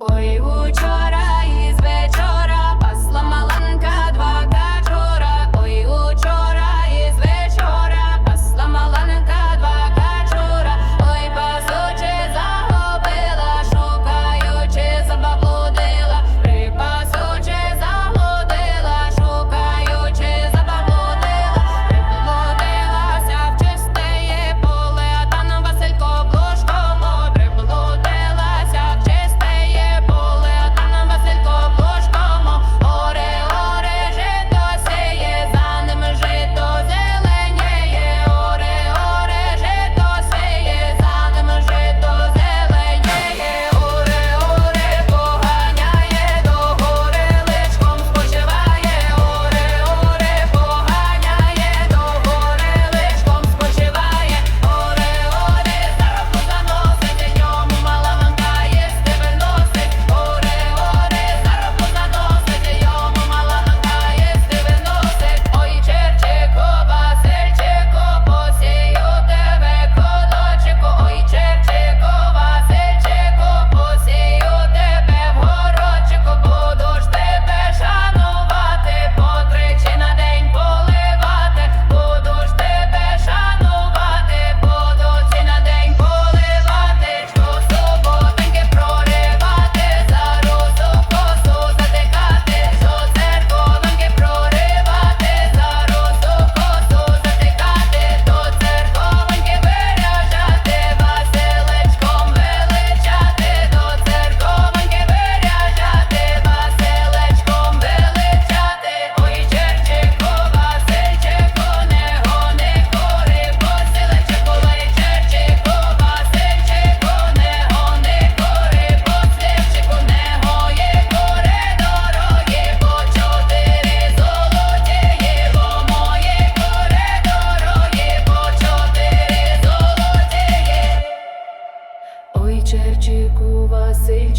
我已无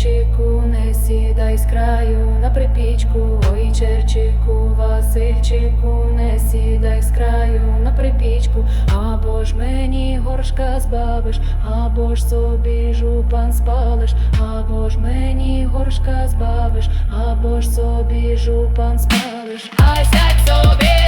Черчику, не сідай з краю на припічку, ой, Черчику, Васильчику, не сідай з краю на припічку, або ж мені горшка збавиш, або ж собі жупан спалиш, або ж мені горшка збавиш, або ж собі жупан спалиш, а сядь собі.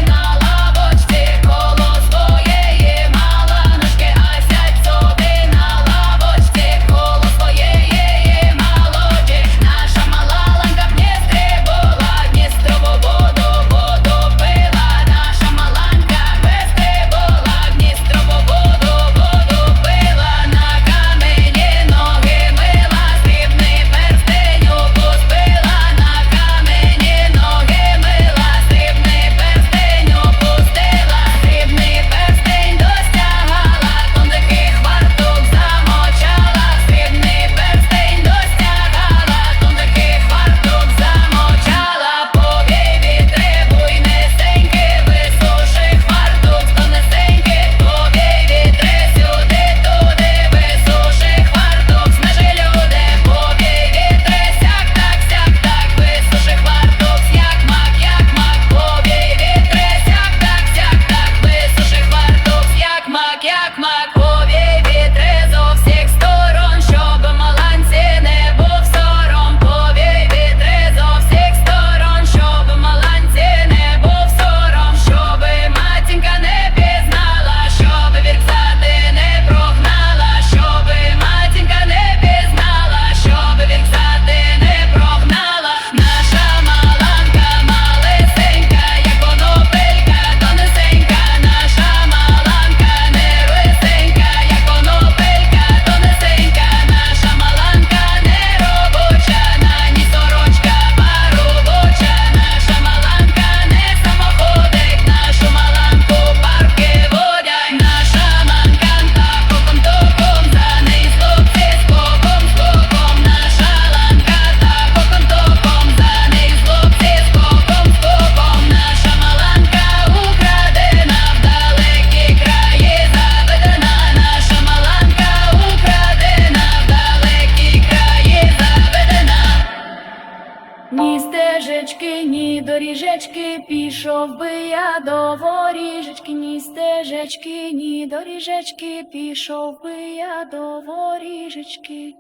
річечки пішов би я до воріжечки, ні стежечки, ні до ріжечки, пішов би я до воріжечки.